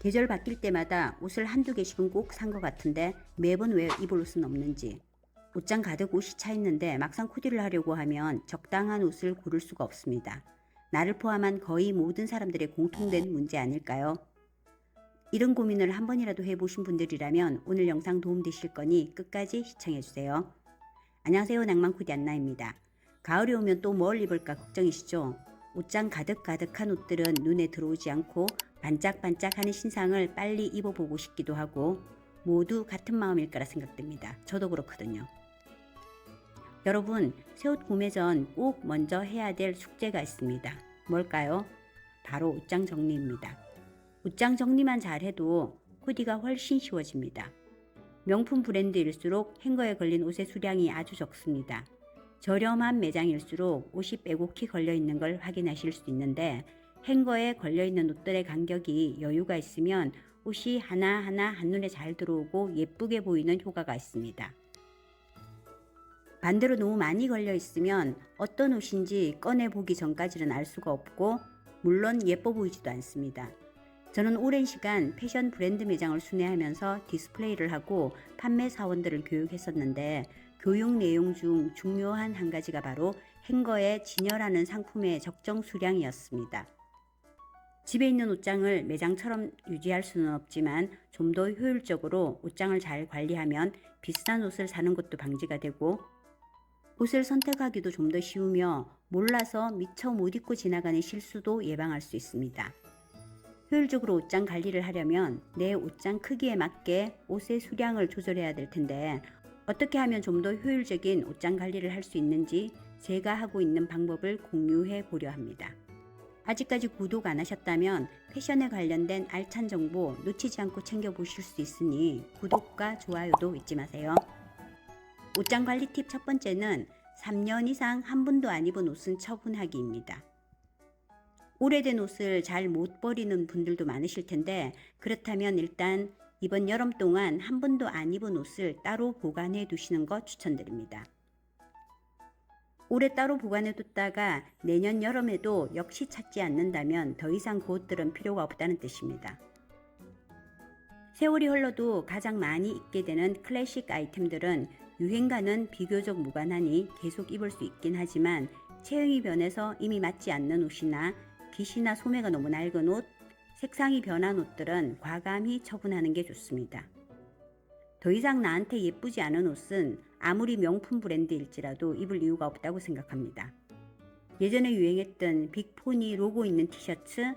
계절 바뀔 때마다 옷을 한두 개씩은 꼭 산 것 같은데 매번 왜 입을 옷은 없는지. 옷장 가득 옷이 차 있는데 막상 코디를 하려고 하면 적당한 옷을 고를 수가 없습니다. 나를 포함한 거의 모든 사람들의 공통된 문제 아닐까요? 이런 고민을 한 번이라도 해보신 분들이라면 오늘 영상 도움되실 거니 끝까지 시청해주세요. 안녕하세요. 낭만코디 안나입니다. 가을이 오면 또 뭘 입을까 걱정이시죠? 옷장 가득가득한 옷들은 눈에 들어오지 않고 반짝반짝하는 신상을 빨리 입어보고 싶기도 하고 모두 같은 마음일 거라 생각됩니다. 저도 그렇거든요. 여러분, 새 옷 구매 전 꼭 먼저 해야 될 숙제가 있습니다. 뭘까요? 바로 옷장 정리입니다. 옷장 정리만 잘해도 코디가 훨씬 쉬워집니다. 명품 브랜드일수록 행거에 걸린 옷의 수량이 아주 적습니다. 저렴한 매장일수록 옷이 빼곡히 걸려 있는 걸 확인하실 수 있는데 행거에 걸려 있는 옷들의 간격이 여유가 있으면 옷이 하나하나 한눈에 잘 들어오고 예쁘게 보이는 효과가 있습니다. 반대로 너무 많이 걸려 있으면 어떤 옷인지 꺼내 보기 전까지는 알 수가 없고 물론 예뻐 보이지도 않습니다. 저는 오랜 시간 패션 브랜드 매장을 순회하면서 디스플레이를 하고 판매 사원들을 교육했었는데 교육 내용 중 중요한 한 가지가 바로 행거에 진열하는 상품의 적정 수량이었습니다. 집에 있는 옷장을 매장처럼 유지할 수는 없지만 좀 더 효율적으로 옷장을 잘 관리하면 비싼 옷을 사는 것도 방지가 되고 옷을 선택하기도 좀 더 쉬우며 몰라서 미처 못 입고 지나가는 실수도 예방할 수 있습니다. 효율적으로 옷장 관리를 하려면 내 옷장 크기에 맞게 옷의 수량을 조절해야 될 텐데 어떻게 하면 좀 더 효율적인 옷장 관리를 할 수 있는지 제가 하고 있는 방법을 공유해 보려 합니다. 아직까지 구독 안 하셨다면 패션에 관련된 알찬 정보 놓치지 않고 챙겨보실 수 있으니 구독과 좋아요도 잊지 마세요. 옷장 관리 팁 첫 번째는 3년 이상 한 번도 안 입은 옷은 처분하기입니다. 오래된 옷을 잘 못 버리는 분들도 많으실 텐데 그렇다면 일단 이번 여름 동안 한 번도 안 입은 옷을 따로 보관해 두시는 것 추천드립니다. 올해 따로 보관해 뒀다가 내년 여름에도 역시 찾지 않는다면 더 이상 그 옷들은 필요가 없다는 뜻입니다. 세월이 흘러도 가장 많이 입게 되는 클래식 아이템들은 유행과는 비교적 무관하니 계속 입을 수 있긴 하지만 체형이 변해서 이미 맞지 않는 옷이나 빛이나 소매가 너무 낡은 옷, 색상이 변한 옷들은 과감히 처분하는 게 좋습니다. 더 이상 나한테 예쁘지 않은 옷은 아무리 명품 브랜드일지라도 입을 이유가 없다고 생각합니다. 예전에 유행했던 빅포니 로고 있는 티셔츠,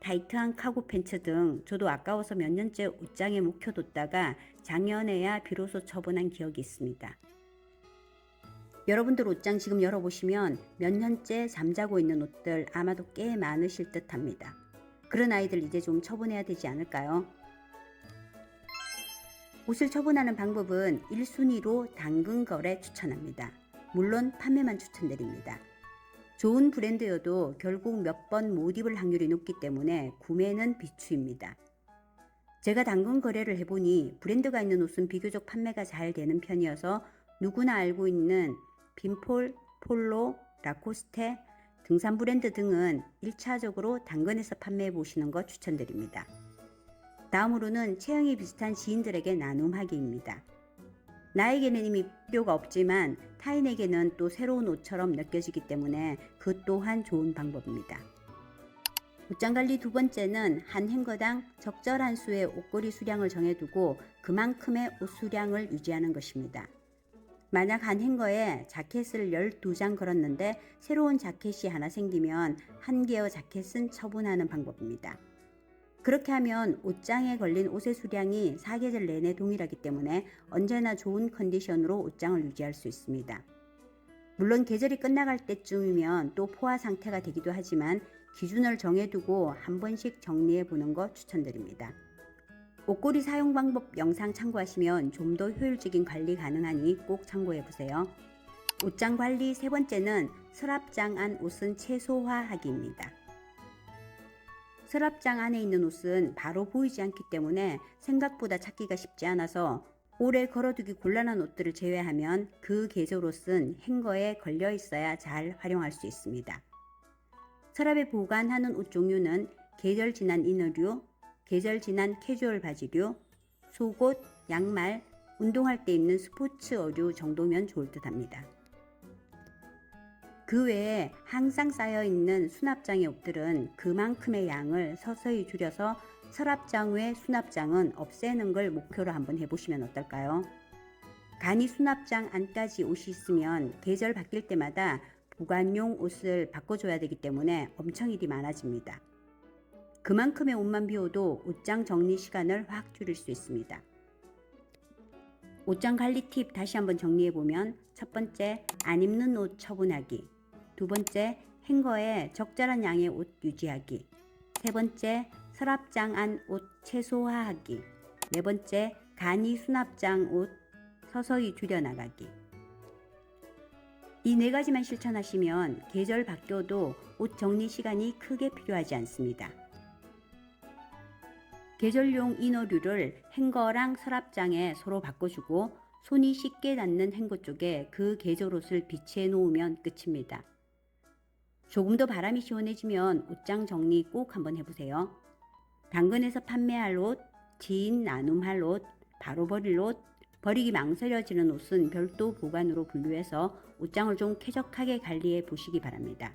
타이트한 카고 팬츠 등 저도 아까워서 몇 년째 옷장에 묵혀뒀다가 작년에야 비로소 처분한 기억이 있습니다. 여러분들 옷장 지금 열어보시면 몇 년째 잠자고 있는 옷들 아마도 꽤 많으실 듯 합니다. 그런 아이들 이제 좀 처분해야 되지 않을까요? 옷을 처분하는 방법은 1순위로 당근 거래 추천합니다. 물론 판매만 추천드립니다. 좋은 브랜드여도 결국 몇 번 못 입을 확률이 높기 때문에 구매는 비추입니다. 제가 당근 거래를 해보니 브랜드가 있는 옷은 비교적 판매가 잘 되는 편이어서 누구나 알고 있는 빈폴, 폴로, 라코스테, 등산 브랜드 등은 1차적으로 당근에서 판매해 보시는 것 추천드립니다. 다음으로는 체형이 비슷한 지인들에게 나눔하기입니다. 나에게는 이미 필요가 없지만 타인에게는 또 새로운 옷처럼 느껴지기 때문에 그 또한 좋은 방법입니다. 옷장 관리 두 번째는 한 행거당 적절한 수의 옷걸이 수량을 정해두고 그만큼의 옷 수량을 유지하는 것입니다. 만약 한 행거에 자켓을 12장 걸었는데 새로운 자켓이 하나 생기면 한 개의 자켓은 처분하는 방법입니다. 그렇게 하면 옷장에 걸린 옷의 수량이 사계절 내내 동일하기 때문에 언제나 좋은 컨디션으로 옷장을 유지할 수 있습니다. 물론 계절이 끝나갈 때쯤이면 또 포화 상태가 되기도 하지만 기준을 정해두고 한 번씩 정리해 보는 것 추천드립니다. 옷걸이 사용 방법 영상 참고하시면 좀 더 효율적인 관리 가능하니 꼭 참고해 보세요. 옷장 관리 세 번째는 서랍장 안 옷은 최소화하기입니다. 서랍장 안에 있는 옷은 바로 보이지 않기 때문에 생각보다 찾기가 쉽지 않아서 오래 걸어두기 곤란한 옷들을 제외하면 그 계절 옷은 행거에 걸려 있어야 잘 활용할 수 있습니다. 서랍에 보관하는 옷 종류는 계절 지난 이너류, 계절 지난 캐주얼 바지류, 속옷, 양말, 운동할 때 입는 스포츠 어류 정도면 좋을 듯 합니다. 그 외에 항상 쌓여 있는 수납장의 옷들은 그만큼의 양을 서서히 줄여서 서랍장 외 수납장은 없애는 걸 목표로 한번 해보시면 어떨까요? 간이 수납장 안까지 옷이 있으면 계절 바뀔 때마다 보관용 옷을 바꿔줘야 되기 때문에 엄청 일이 많아집니다. 그만큼의 옷만 비워도 옷장 정리 시간을 확 줄일 수 있습니다. 옷장 관리 팁 다시 한번 정리해 보면 첫 번째 안 입는 옷 처분하기 두 번째 행거에 적절한 양의 옷 유지하기 세 번째 서랍장 안 옷 최소화하기 네 번째 간이 수납장 옷 서서히 줄여나가기 이 네 가지만 실천하시면 계절 바뀌어도 옷 정리 시간이 크게 필요하지 않습니다. 계절용 이너류를 행거랑 서랍장에 서로 바꿔주고 손이 쉽게 닿는 행거 쪽에 그 계절 옷을 비치해 놓으면 끝입니다. 조금 더 바람이 시원해지면 옷장 정리 꼭 한번 해보세요. 당근에서 판매할 옷, 지인 나눔할 옷, 바로 버릴 옷, 버리기 망설여지는 옷은 별도 보관으로 분류해서 옷장을 좀 쾌적하게 관리해 보시기 바랍니다.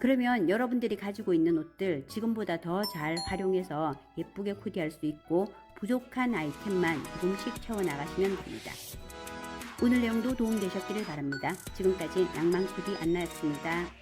그러면 여러분들이 가지고 있는 옷들 지금보다 더 잘 활용해서 예쁘게 코디할 수 있고 부족한 아이템만 조금씩 채워나가시면 됩니다. 오늘 내용도 도움되셨기를 바랍니다. 지금까지 낭만 코디 안나였습니다.